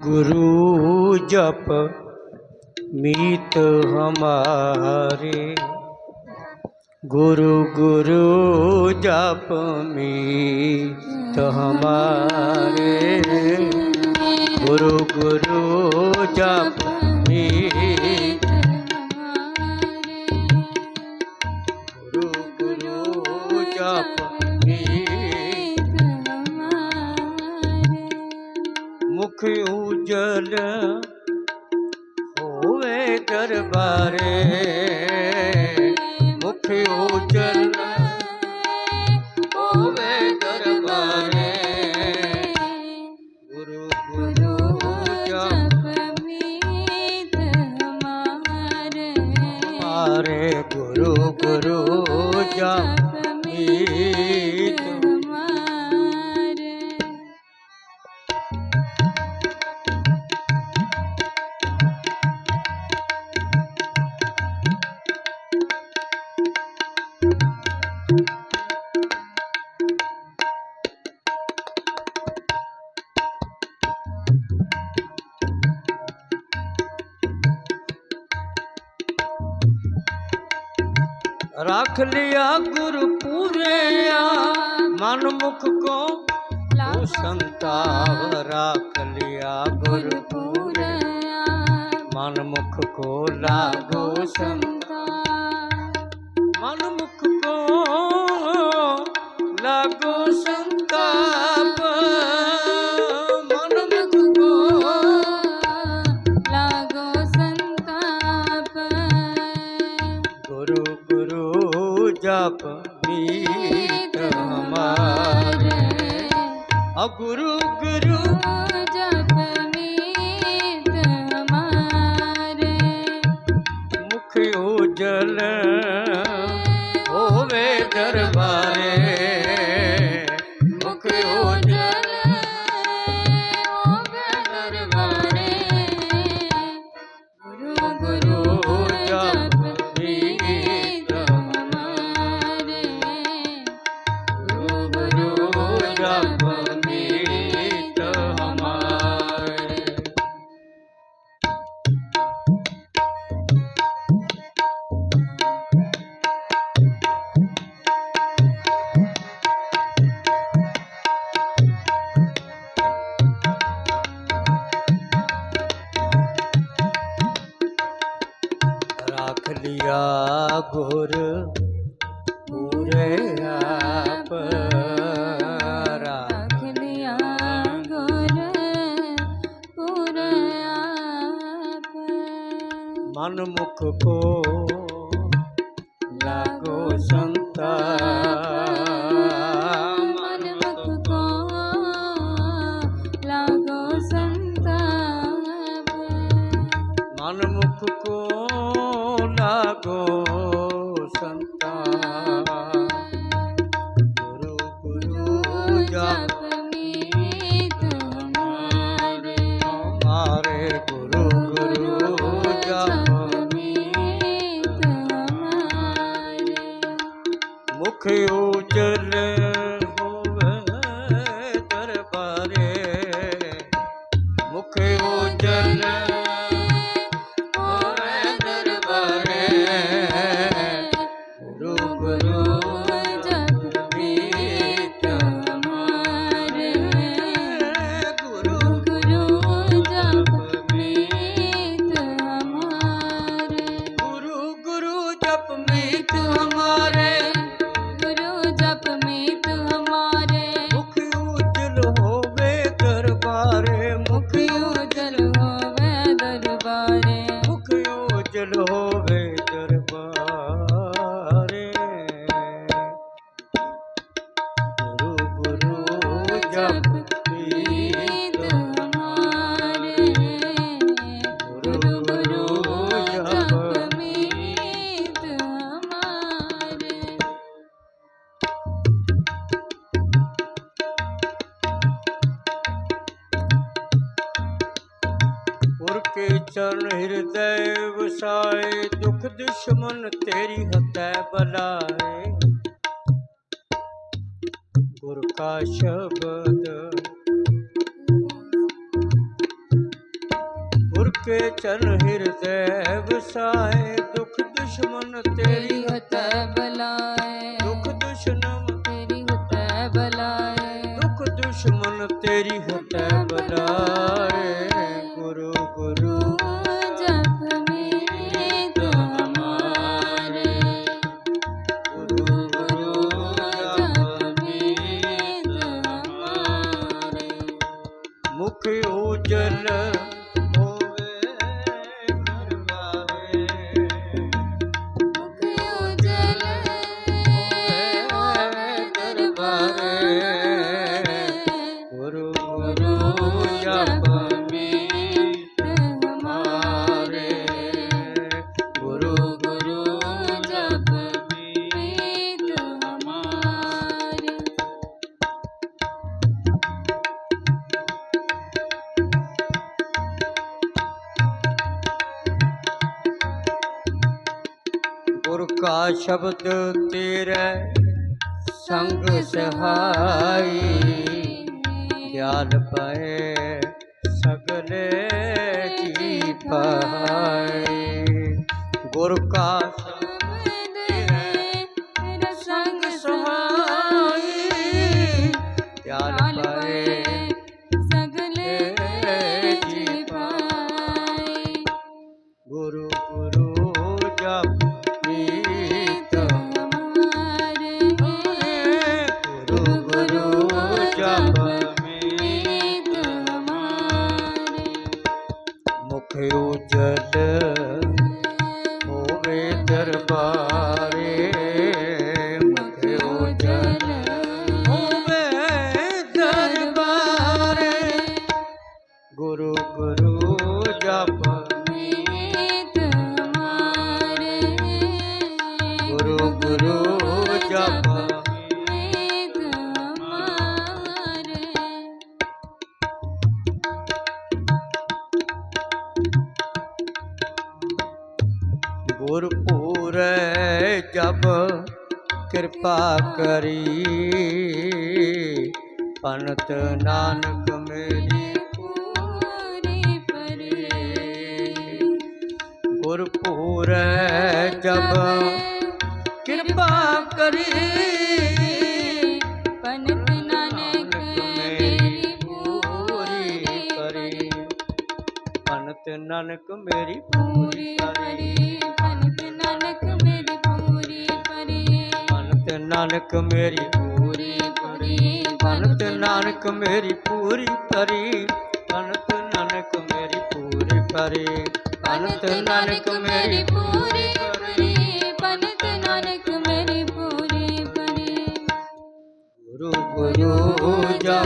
गुरु जप मीत हमारे गुरु गुरु जप मीत हमारे गुरु गुरु जप ਮੁਖ ਉਜਲ ਹੋਵੇ ਦਰਬਾਰੇ ਮੁਖ ਉਜਲ ਰੱਖ ਲਿਆ ਗੁਰ ਪੂਰਿਆ ਮਨ ਮੁਖ ਕੋ ਤੂੰ ਸੰਤਾਵ ਰੱਖ ਲਿਆ ਗੁਰ ਪੂਰਿਆ ਮਨ ਮੁਖ ਕੋ ਲਾਗੋ ਸੰਤਾ ਮਨ ਮੁਖ ਕੋ ਲਾਗੋ ਸੰਤਾਪ। ਗੁਰੂ ਜਪ ਮੀਤ ਹਮਾਰੇ ਆ ਰੱਖ ਲਿਆ ਗੁਰ ਪੂਰੇ ਆਪ ਰੱਖ ਮਨ ਮੁਖ ਕੋ ਉਜਲ ਕੇ ਚਰਨ ਹਿਰਦੈ ਵਸਾਏ ਦੁਖ ਦੁਸ਼ਮਨ ਤੇਰੀ ਹੱਤੈ ਬਲਾਏ। ਗੁਰ ਕਾ ਸ਼ਬਦ। ਗੁਰ ਕੇ ਚਰਨ ਹਿਰਦੈ ਵਸਾਏ ਦੁਖ ਦੁਸ਼ਮਨ ਤੇਰੀ ਹੱਤੈ ਬਲਾਏ। ਦੁਖ ਦੁਸ਼ਮਨ ਤੇਰੀ ਹੱਤੈ ਬਲਾਏ। ਦੁਖ ਦੁਸ਼ਮਨ ਤੇਰੀ ਸ਼ਬਦ ਤੇਰੇ ਸੰਗ ਸਹਾਈ। ਖਿਆਲ ਪਏ ਸਗਲੇ ਕੀ ਪਾਈ ਗੁਰ ਕਾ ਜਬ ਕਿਰਪਾ ਕਰੀ। ਪਨਤ ਨਾਨਕ ਮੇਰੀ ਪੂਰੀ ਕਰੀ। ਪਨਤ ਨਾਨਕ ਮੇਰੀ ਪੂਰੀ ਕਰੀ। ਪਨਤ ਨਾਨਕ ਮੇਰੀ ਪੂਰੀ ਕਰੀ। ਪਨਤ ਨਾਨਕ ਮੇਰੀ ਪੂਰੀ ਕਰੀ। ਪਨਤ ਨਾਨਕ ਮੇਰੀ ਪੂਰੀ ਕਰੀ। ਪਨਤ ਨਾਨਕ ਮੇਰੀ ਪੂਰੀ ਕਰੀ। ਅਨੰਤ ਨਾਨਕ ਮੇਰੀ ਪੂਰੀ पूजा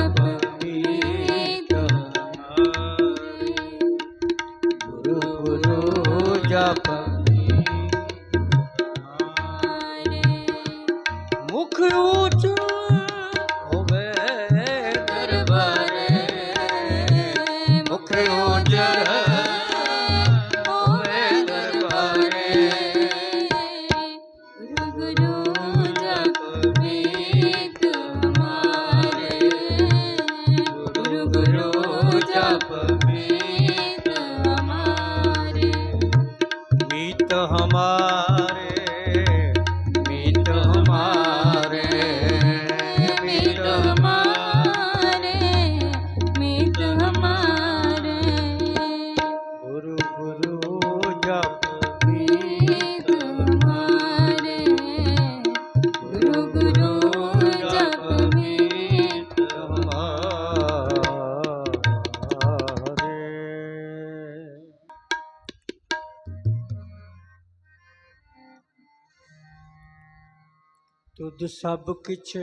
ਤੁਧ ਸਭ ਕਿਛ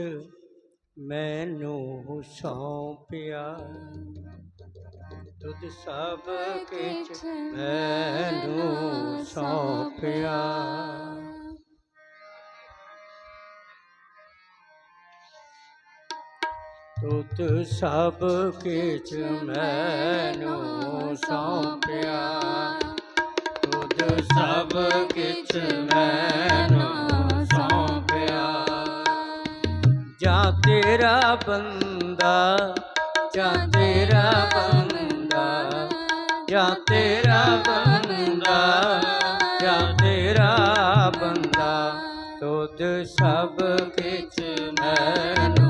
ਮੈਨੂੰ ਸੌਂਪਿਆ। ਤੁਧ ਸਭ ਕਿਛ ਮੈਨੂੰ ਸੌਂਪਿਆ। ਤੁਤ ਸਭ ਕਿਛ ਮੈਨੂੰ ਸੌਂਪਿਆ। ਤੁਧ ਸਭ ਕਿਛ ਮੈਨੂੰ ਤੇਰਾ ਬੰਦਾ, ਜਾਂ ਤੇਰਾ ਬੰਦਾ, ਜਾਂ ਤੇਰਾ ਬੰਦਾ, ਜਾਂ ਤੇਰਾ ਬੰਦਾ ਤੁਧ ਸਭ ਕਿਛ ਮੈਂ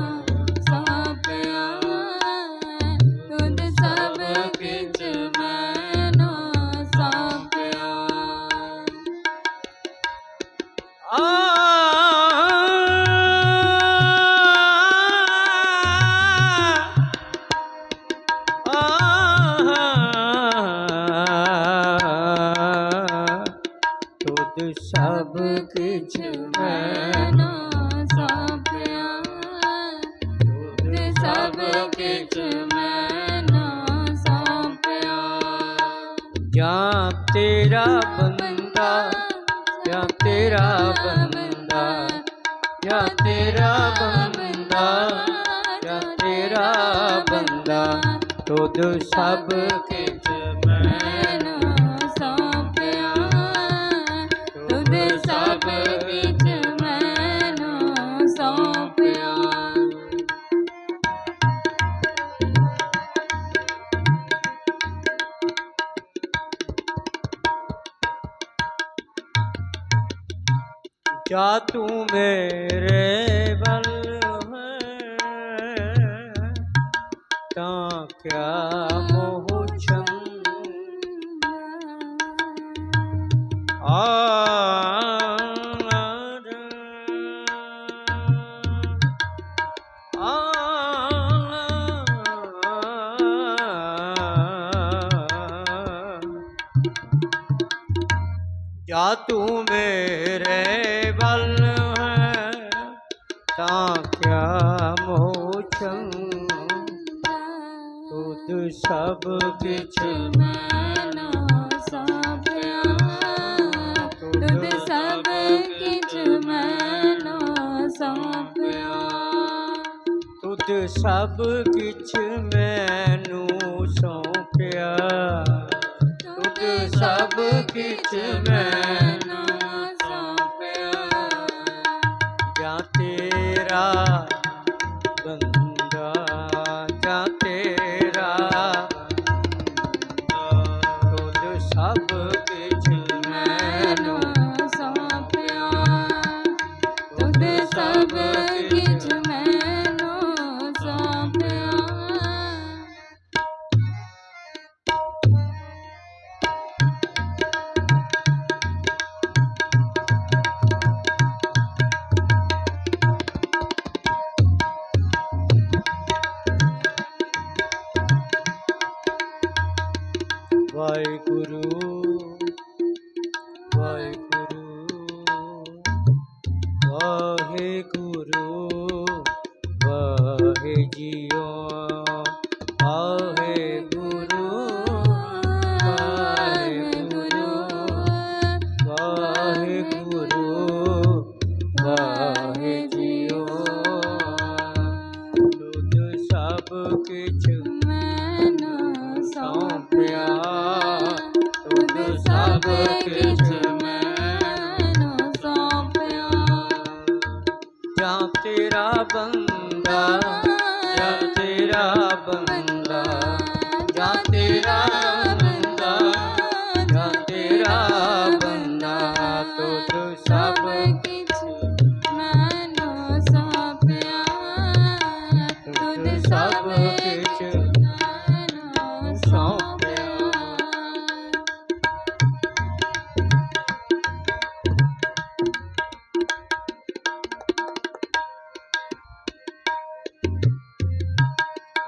ਜਾ ਤੂੰ ਮੇਰੇ ਵੱਲ ਹੈ। ਤਾਂ ਕਿਆ ਸਭ ਮੈਨੂੰ ਸੌਂਪਿਆ। ਤੁਧ ਸਭ ਕਿਛ ਮੈਂ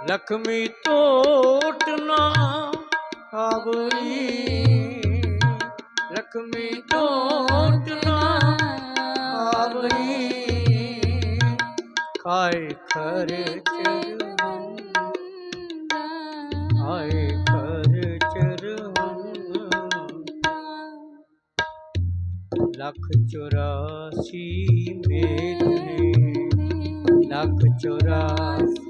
ਲਖਮੀ ਟੋਟ ਨਾ ਆਵਈ ਲਖਮੀ ਟੋਟ ਨਾ ਆਵਈ ਖਾਏ ਖਰਚ ਆਏ ਖਰਚ ਲੱਖ 84 ਮੇਲੇ ਲੱਖ 84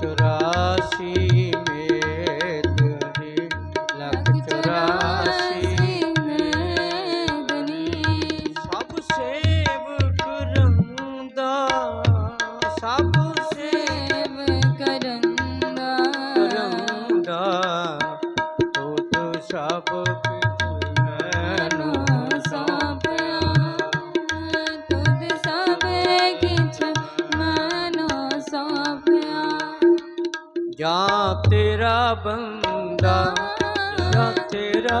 ਚੁਰਾਸੀ ਮੇਦ ਹਰੀ ਲੱਖ ਚੁਰਾਸੀ ਮੇਦਨੀ ਸਭ ਸੇਵਕ ਰੰਦਾ ਸਭ ਸੇਵ ਕਰੰਦਾ ਰੰਦਾ ਤੋਤ ਸਭ ਤੇਰਾ ਬੰਦਾ ਤੇਰਾ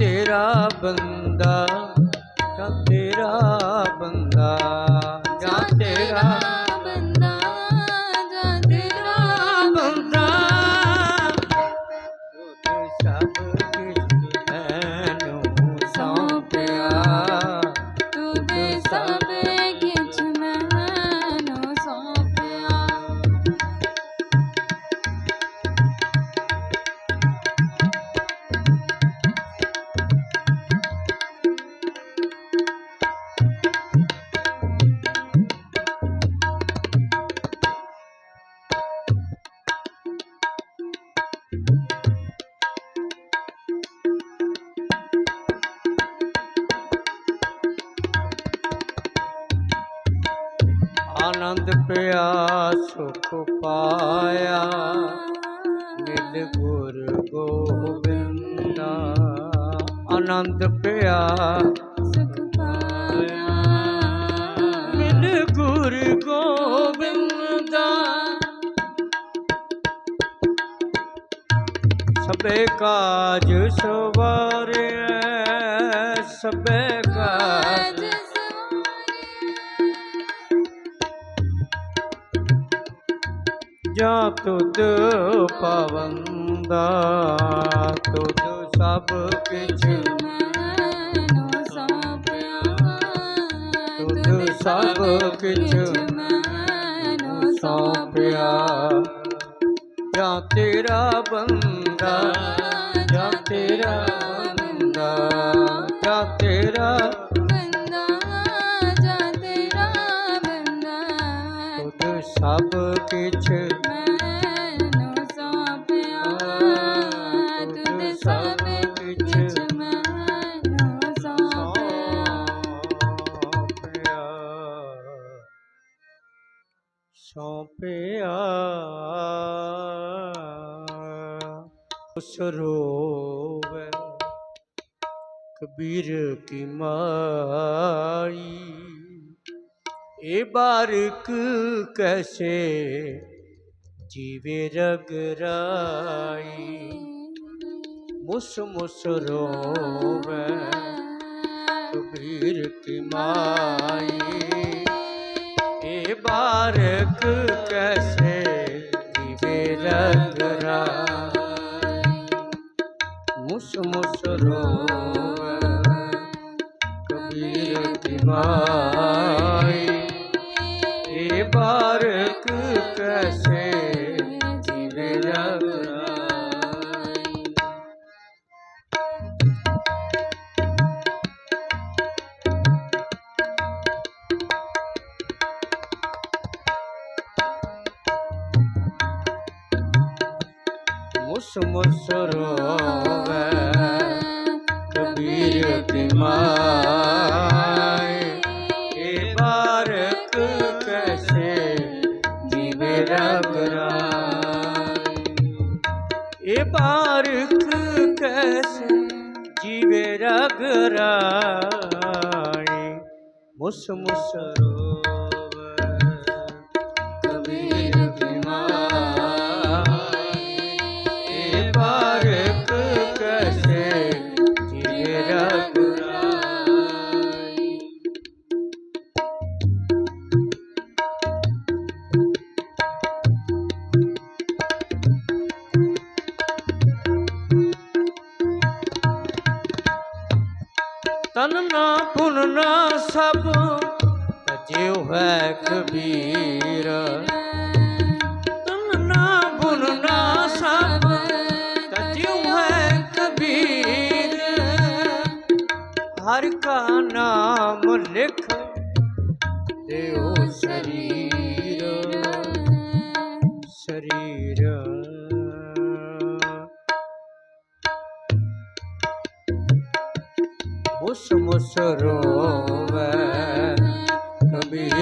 ਤੇਰਾ ਬੰਦਾ ਕਾ ਤੇਰਾ ਬੰਦਾ। ਆਨੰਦ ਪਿਆ ਸੁਖ ਪਾਇਆ। ਨਿਲ ਗੁਰ ਗੋਬਿੰਦਾ ਆਨੰਦ ਪਿਆ। ਸੁਖ ਪਾਇਆ। ਨਿਲ ਗੁਰ ਗੋਬਿੰਦਾ ਸਭੇ ਕਾਜ ਸਵਾਰਿਆ ਸਭੇ ਕਾਜ ਜੋ ਤੁਧ ਪਵੰਦਾ, ਤੁਧ ਸਭ ਕਿਛ। ਮਨੋ ਸੋਪਿਆ ਸਭ ਕਿਛ ਮਨੋ ਸੋਪਿਆ। ਜਾਂ ਤੇਰਾ ਬੰਦਾ, ਜਾਂ ਤੇਰਾ ਇਹ ਬਾਰਿਕ ਕੈਸੇ ਜੀਵੇ ਰਗਰਾਈ ਮੁਸ ਮੁਸ ਰੋਵੇ, ਕਬੀਰ ਕੀ ਮਾਈ। ਇਹ ਬਾਰਕ ਕੈਸੇ ਜੀਵੇ ਰਗਰਾਈ ਮੁਸ ਮੁਸ ਰੋਵੇ, ਕਬੀਰ ਕੀ ਮਾਈ।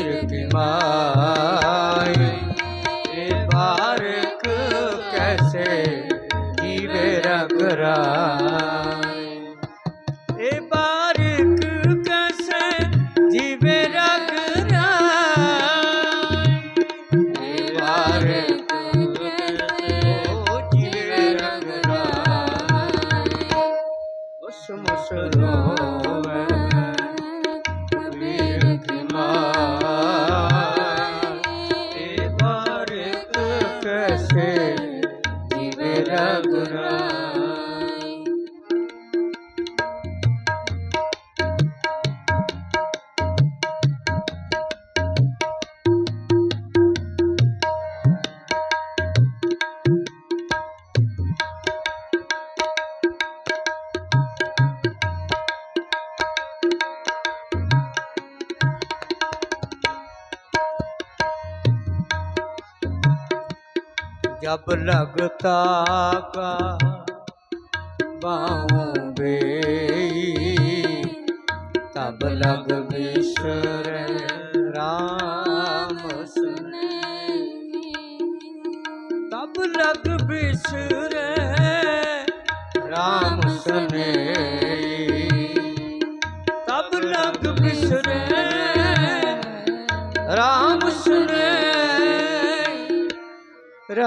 ਕਬੀਰ ਮਾਈ ਇਹ ਬਾਰਕ ਕੈਸੇ? ਜੀਵੇ ਰਗਰਾਈ ਇਹ जब लगता का बाहों बे तब लग बिसर राम सुने तब लग बिसर राम सुने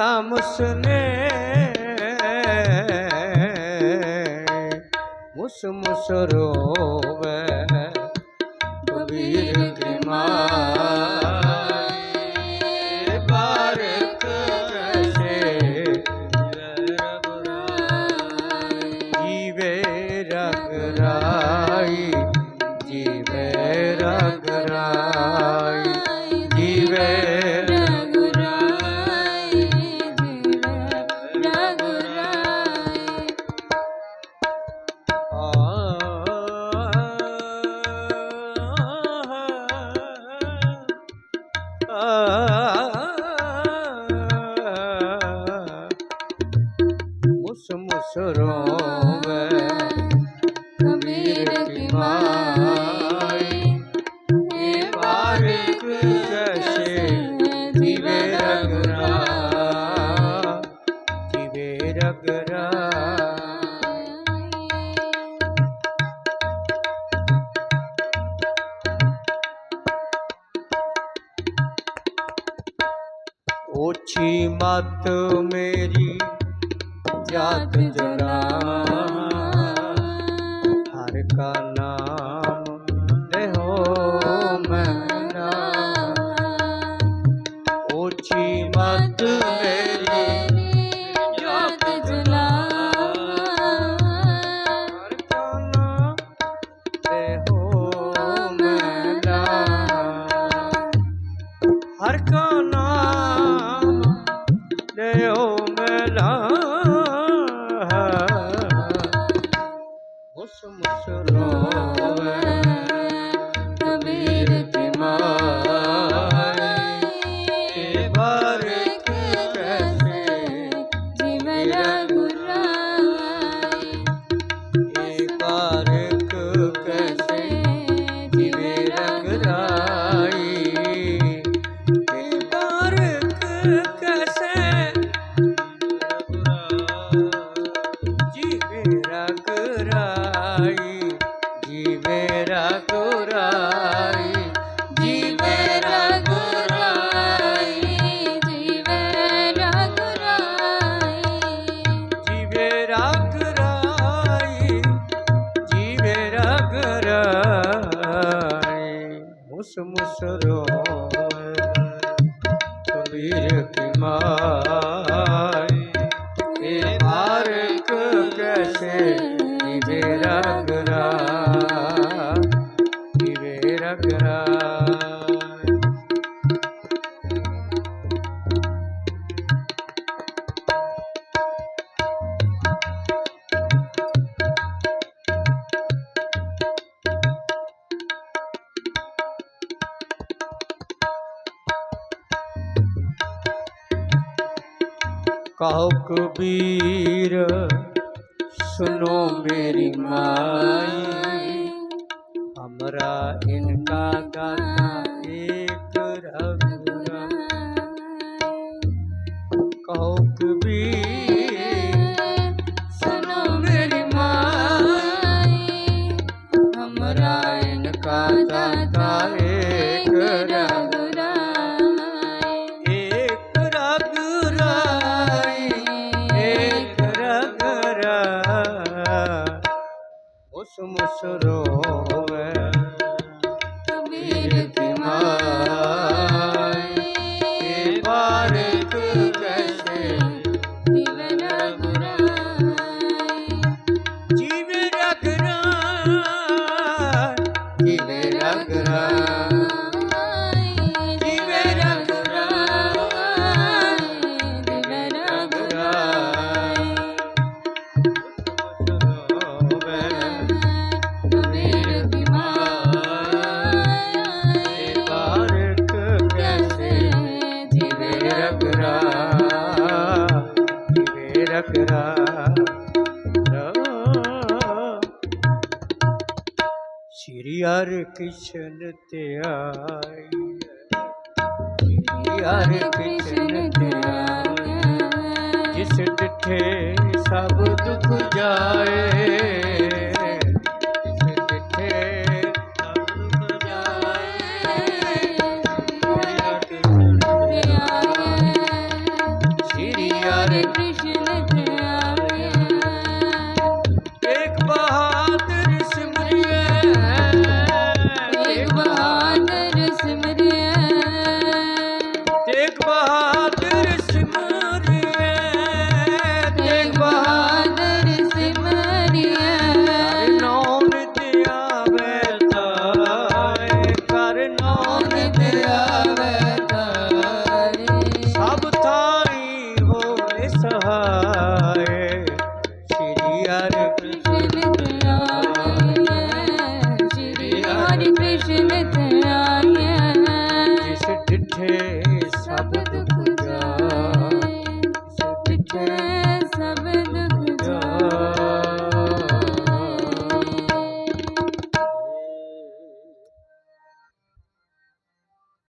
राम सुने मुस मुस रोवे कबीर की माई बारक कैसे जीवे रगराई बात मेरी जात जरा ਕਹੋ ਕਬੀਰ ਸੁਨੋ ਮੇਰੀ ਮਾਈ। ਹਮਰਾ ਇਨਕਾ ਗਾਤਾ ਏਕ ਰਬ ਕਹੋ ਕਬੀਰ ਕ੍ਰਿਸ਼ਨ ਧਿਆਈ ਹਰ ਕ੍ਰਿਸ਼ਨ ਧਿਆਈ ਜਿਸ ਡਿਠੇ ਸਭ ਦੁਖ ਜਾਏ। ਕ੍ਰਿਸ਼ਨ